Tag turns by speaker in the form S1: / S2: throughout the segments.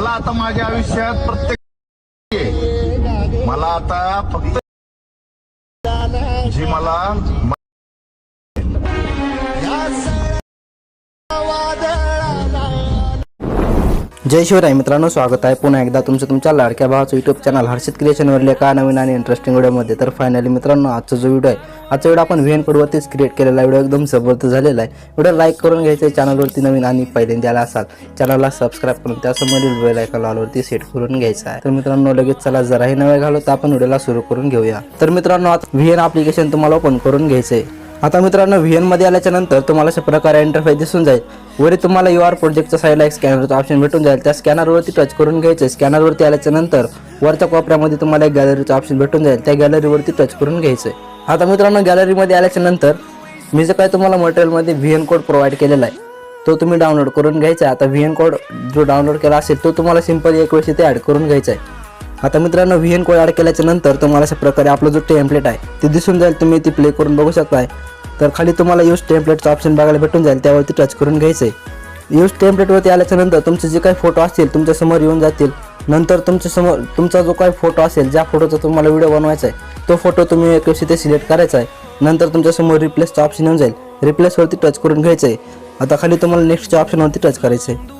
S1: मला आता माझ्या आयुष्यात प्रत्येक मला आता फक्त जी मला
S2: जय शिवराय मित्रांनो स्वागत आहे. पुन्हा एकदा तुमचं तुमच्या लाडक्या भावाचं युट्यूब चॅनल हर्षित क्रिएशनवरील का नवीन आणि इंटरेस्टिंग व्हिडिओमध्ये तर फायनली मित्रांनो आजचा जो व्हिडिओ आहे आजचा व्हिडिओ आपण व्ही एन कोडवरतीच क्रिएट केलेला व्हिडिओ एकदम जबरदस्त झालेला आहे. व्हिडिओ लाईक करून घ्यायचं आहे. चॅनलवरती नवीन आणि पहिल्यांदा आला असाल चॅनलला सबस्क्राईब करून त्यासमोरील बेल आयकॉन ऑलवरती सेट करून घ्यायचा आहे. तर मित्रांनो लगेच चला जराही नव्या घालू तर आपण व्हिडिओला सुरू करून घेऊया. तर मित्रांनो आज व्ही एन ॲप्लिकेशन तुम्हाला ओपन करून घ्यायचं आहे आता मित्रांनो व्ही एनमध्ये आल्याच्यानंतर तुम्हाला अशा प्रकारे इंटरफेस दिसून जाईल. वरी तुम्हाला यू आर प्रोजेक्टच्या साईडला एक स्कॅनरचा ऑप्शन भेटून जाईल. त्या स्कॅनरवरती टच करून घ्यायचं स्कॅनरवरती आल्याच्यानंतर वरच्या कोपऱ्यामध्ये तुम्हाला एक गॅलरीचं ऑप्शन भेटून जाईल. त्या गॅलरीवरती टच करून घ्यायचं आता मित्रांनो गॅलरीमध्ये आल्याच्यानंतर मी जे काय तुम्हाला मटेरियलमध्ये व्ही एन कोड प्रोव्हाइड केलेला आहे तो तुम्ही डाउनलोड करून घ्यायचा आहे. आता व्ही एन कोड जो डाउनलोड केला असेल तो तुम्हाला सिंपल एक वेळेस इथे ॲड करून घ्यायचा आहे. आता मित्रांनो व्ही एन कोड ॲड केल्याच्यानंतर तुम्हाला अशा प्रकारे आपला जो टेम्पलेट आहे ते दिसून जाईल. तुम्ही ती प्ले करून बघू शकताय. तर खाली तुम्हाला यूज टेम्पलेटचा ऑप्शन बघायला भेटून जाईल त्यावरती टच करून घ्यायचं आहे यूज टेम्पलेटवरती आल्याच्यानंतर तुमचे जे काही फोटो असतील तुमच्यासमोर येऊन जातील. नंतर तुमच्यासमोर तुमचा जो काही फोटो असेल ज्या फोटोचा तुम्हाला व्हिडिओ बनवायचा आहे तो फोटो तुम्ही एक दिवशी ते सिलेक्ट करायचा आहे. नंतर तुमच्यासमोर रिप्लेसचा ऑप्शन येऊन जाईल. रिप्लेसवरती टच करून घ्यायचं आहे आता खाली तुम्हाला नेक्स्टच्या ऑप्शनवरती टच करायचं आहे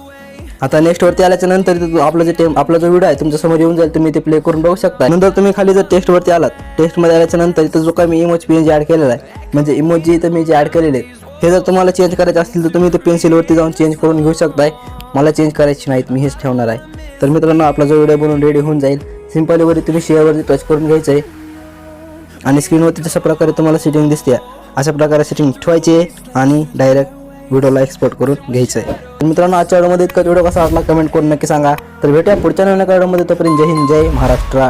S2: आता नेक्स्ट वरती आल्याच्यानंतर आपला जे टेम आपला जो व्हिडिओ आहे तुमच्यासमोर येऊन जाईल तुम्ही ते प्ले करून बघू शकता. नंतर तुम्ही खाली जर टेस्टवरती आलात टेस्टमध्ये आल्याच्यानंतर इथं जो काही मी इमोज पी ॲड केलेला आहे म्हणजे इमोजी इथं मी जे ॲड केलेले आहेत हे जर तुम्हाला चेंज करायचं असतील तर तुम्ही ते पेन्सिलवरती जाऊन चेंज करून घेऊ शकताय. मला चेंज करायची नाहीत मी हेच ठेवणार आहे. तर मित्रांनो आपला जो व्हिडिओ बनवून रेडी होऊन जाईल सिम्पलवरती तुम्ही शेअरवरती टच करून घ्यायचं आहे आणि स्क्रीनवरती जशा प्रकारे तुम्हाला सेटिंग दिसते अशा प्रकारे सेटिंग ठेवायची आहे आणि डायरेक्ट व्हिडिओला एक्सपोर्ट करून घ्यायचं आहे मित्रांनो आजच्या व्हिडिओमध्ये इतका व्हिडिओ कसा वाटला? कमेंट करून नक्की सांगा. तर भेटूया पुढच्या नवीन व्हिडिओमध्ये तोपर्यंत जय हिंद जय महाराष्ट्र.